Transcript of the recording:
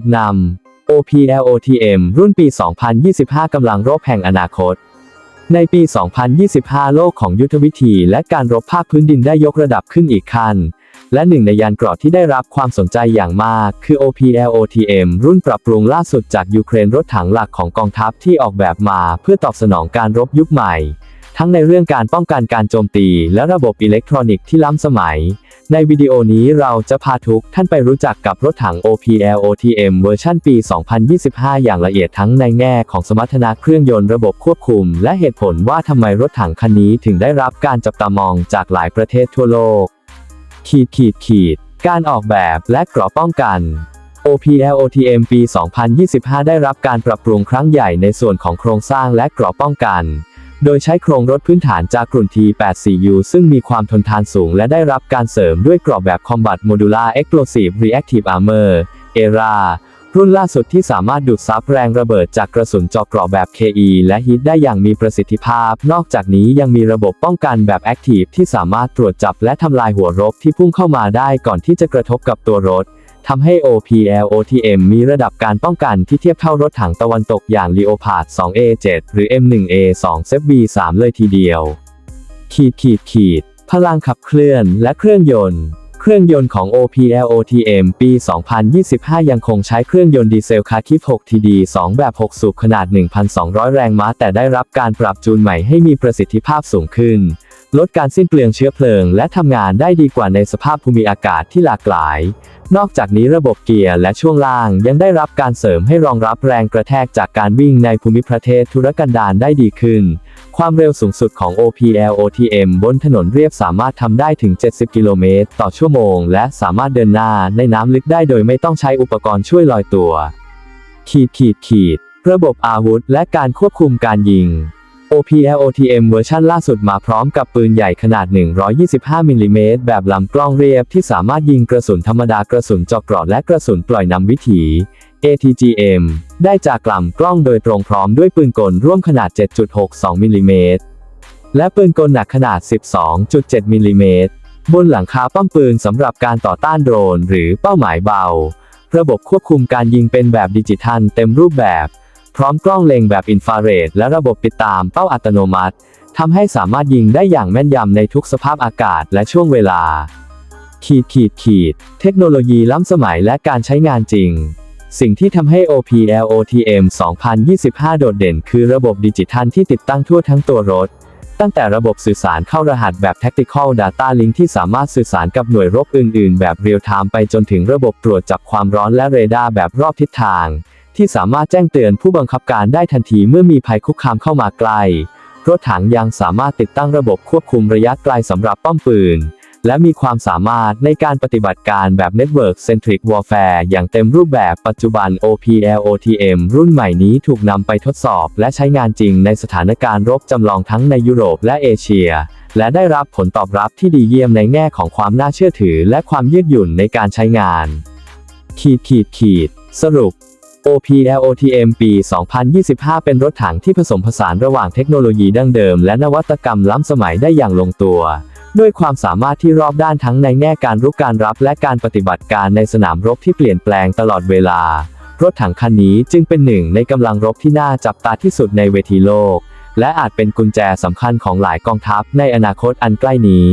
ดนำ OPLOTM รุ่นปี 2025 กำลังรบแห่งอนาคต ในปี 2025 โลกของยุทธวิธีและการรบภาคพื้นดินได้ยกระดับขึ้นอีกขั้น และหนึ่งในยานเกราะที่ได้รับความสนใจอย่างมาก คือ OPLOTM รุ่นปรับปรุงล่าสุดจากยูเครนรถถังหลักของกองทัพที่ออกแบบมาเพื่อตอบสนองการรบยุคใหม่ ทั้งในเรื่องการป้องกันการโจมตี และระบบอิเล็กทรอนิกส์ที่ล้ำสมัย ในวิดีโอนี้เราจะพาทุกท่านไปรู้จักกับรถถัง OPLOTM เวอร์ชันปี 2025 อย่างละเอียดทั้งในแง่ของสมรรถนะเครื่องยนต์ระบบควบคุม และเหตุผลว่าทำไมรถถังคันนี้ถึงได้รับการจับตามองจากหลายประเทศทั่วโลก ขีดขีดขีด การออกแบบและเกราะป้องกัน OPLOTM ปี 2025 ได้รับการปรับปรุงครั้งใหญ่ในส่วนของโครงสร้างและเกราะป้องกัน โดยใช้โครงรถพื้นฐานจากกลุ่น T84U ซึ่งมีความทนทานสูงและได้รับการเสริมด้วยกรอบแบบ Combat Modular Explosive Reactive Armor ERA รุ่นล่าสุดที่สามารถดูดซับแรงระเบิดจากกระสุนเจาะเกราะแบบ KE และฮิตได้อย่างมีประสิทธิภาพ นอกจากนี้ยังมีระบบป้องกันแบบ Active ที่สามารถตรวจจับและทำลายหัวรบที่พุ่งเข้ามาได้ก่อนที่จะกระทบกับตัวรถ ทำให้ OPLOTM มีระดับการป้องกันที่เทียบเท่ารถถังตะวันตกอย่าง Leopard 2A7 หรือ M1A2 ZV3 เลยทีเดียว ขีดขีดขีด พลังขับเคลื่อนและเครื่องยนต์ เครื่องยนต์ของ OPLOTM ปี 2025 ยังคงใช้เครื่องยนต์ดีเซลคาคิฟ 6TD 2 แบบ 6 สูบขนาด 1,200 แรงม้า แต่ได้รับการปรับจูนใหม่ให้มีประสิทธิภาพสูงขึ้น ลดการสิ้นเปลืองเชื้อเพลิง และทำงานได้ดีกว่าในสภาพภูมิอากาศที่หลากหลาย นอกจากนี้ระบบเกียร์และช่วงล่างยังได้รับการเสริมให้รองรับแรงกระแทกจากการวิ่งในภูมิประเทศธุรกันดารได้ดีขึ้น ความเร็วสูงสุดของ OPLOTM บนถนนเรียบสามารถทำได้ถึง 70 กิโลเมตร ต่อชั่วโมง และสามารถเดินหน้าในน้ำลึกได้โดยไม่ต้องใช้อุปกรณ์ช่วยลอยตัว ขีดขีดขีด ระบบอาวุธและการควบคุมการยิง OPLOTM เวอร์ชันล่าสุดมาพร้อมกับปืนใหญ่ขนาด 125มิลลิเมตรแบบลำกล้องเรียบที่สามารถยิงกระสุนธรรมดากระสุนเจาะเกราะและกระสุนปล่อยนำวิถี ATGM ได้จากลำกล้องโดยตรงพร้อมด้วยปืนกลร่วมขนาด 7.62มิลลิเมตรและปืนกลหนักขนาด 12.7มิลลิเมตรบนหลังคาป้อมปืนสำหรับการต่อต้านโดรนหรือเป้าหมายเบา ระบบควบคุมการยิงเป็นแบบดิจิทัลเต็มรูปแบบ พร้อมกล้องเล็งแบบอินฟราเรดและระบบติดตามเป้าอัตโนมัติทำให้สามารถยิงได้อย่างแม่นยำในทุกสภาพอากาศและช่วงเวลา ขีดขีดขีด เทคโนโลยีล้ำสมัยและการใช้งานจริง สิ่งที่ทำให้ OPLOTM 2025 โดดเด่น คือระบบดิจิทัลที่ติดตั้งทั่วทั้งตัวรถ ตั้งแต่ระบบสื่อสารเข้ารหัสแบบ Tactical Data Link ที่สามารถสื่อสารกับหน่วยรบอื่น ๆ แบบเรียลไทม์ไปจนถึงระบบตรวจจับความร้อนและเรดาร์แบบรอบทิศทาง ที่สามารถแจ้งเตือนผู้บังคับการได้ทันทีเมื่อมีภัยคุกคามเข้ามาใกล รถถังยังสามารถติดตั้งระบบควบคุมระยะไกลสำหรับป้อมปืน และมีความสามารถในการปฏิบัติการแบบ Network Centric Warfare อย่างเต็มรูปแบบปัจจุบัน OPLOTM รุ่นใหม่นี้ถูกนำไปทดสอบ และใช้งานจริงในสถานการณ์รบจำลองทั้งในยุโรปและเอเชีย และได้รับผลตอบรับที่ดีเยี่ยมในแง่ของความน่าเชื่อถือ และความยืดหยุ่นในการใช้งาน ขีดขีดขีด สรุป OPLOTM ปี 2025 เป็นรถถังที่ผสมผสานระหว่างเทคโนโลยีดั้งเดิม และนวัตกรรมล้ำสมัยได้อย่างลงตัว ด้วยความสามารถที่รอบด้านทั้งในแง่การรุกการรับและการปฏิบัติการในสนามรบที่เปลี่ยนแปลงตลอดเวลา รถถังคันนี้จึงเป็นหนึ่งในกำลังรบที่น่าจับตาที่สุดในเวทีโลก และอาจเป็นกุญแจสำคัญของหลายกองทัพในอนาคตอันใกล้นี้